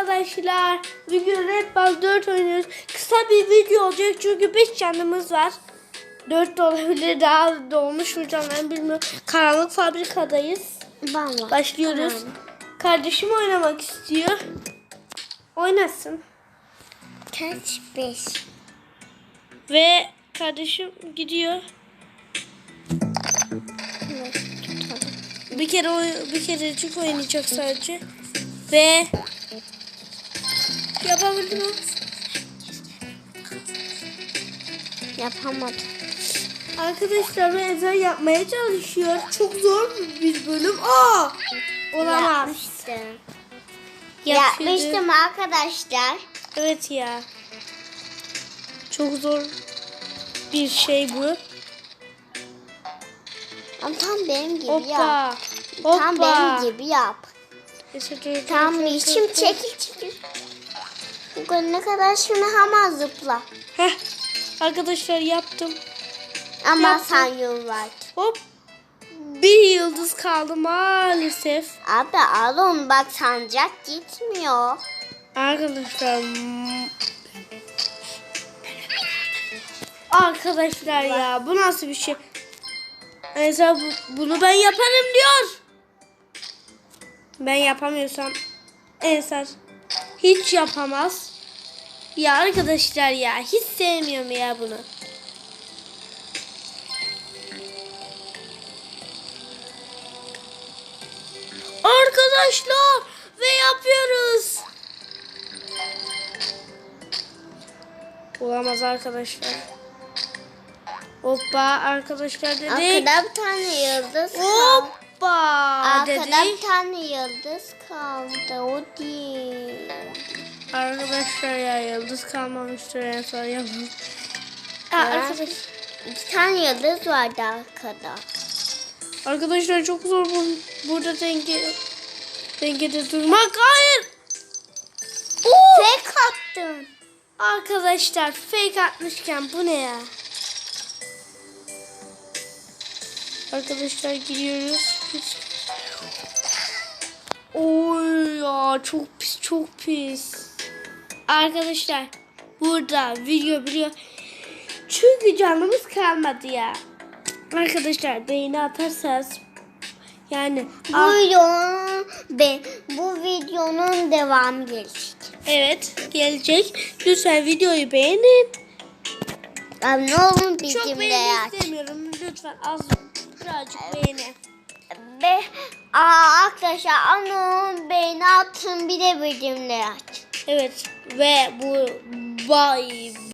arkadaşlar. Bugün Red Ball 4 oynuyoruz. Kısa bir video olacak çünkü 5 canımız var. 4 de olabilir daha dolmuş mu ben bilmiyorum. Karanlık fabrikadayız. Valla. Başlıyoruz. Kardeşim oynamak istiyor. Oynasın. Kaç? Beş. Ve kardeşim gidiyor. Bir kere bir kerecik oynayacak sadece. Ve yapabildim mi? Yapamadım. Arkadaşlar benzer yapmaya çalışıyor. Çok zor bir bölüm. Aa! Olamaz. Yapmıştım. Yapıyordu. Yapmıştım arkadaşlar. Evet ya. Çok zor bir şey bu. Ama tam benim gibi yap. Hoppa. Hoppa. Tam benim gibi yap. Neyse, dur, dur, Tam dur, dur, işim dur. çekil çekil. Bu ne kadar şunu hemen zıpla. Heh. Arkadaşlar yaptım. Ama Yaptım. sen yol. Hop. Bir yıldız kaldı maalesef. Abi al onu bak sancak gitmiyor. Arkadaşlar. Arkadaşlar ya bu nasıl bir şey? Mesela bu- bunu ben yaparım diyor. Ben yapamıyorsam Ensar hiç yapamaz. Ya arkadaşlar ya hiç sevmiyorum ya bunu. Arkadaşlar ve yapıyoruz. Olamaz arkadaşlar. Hoppa arkadaşlar dedik. Arkada bir tane yıldız kaldı. Hoppa Arkada bir tane yıldız kaldı. O değil. Arkadaşlar ya yıldız kalmamıştır en son. Aa, Ha? arkadaş, İki tane yıldız vardı arkada. arkadaşlar çok zor bu, burada denge dengede durmak. Hayır. Oo! Fake attın. Arkadaşlar fake atmışken bu ne ya? Arkadaşlar gidiyoruz. Hiç- Oy ya çok pis çok pis. Arkadaşlar burada video biliyor. Çünkü canımız kalmadı ya. Arkadaşlar beğeni atarsanız yani Bu videonun, be, bu videonun devamı gelecek. evet gelecek. Lütfen videoyu beğenin. Abi ne olun Çok bizimle beğeni yat. istemiyorum. Lütfen az birazcık beğeni. Be, aa, arkadaşlar anın beğeni atın bir de bizimle yat. Evet. Ve bu bay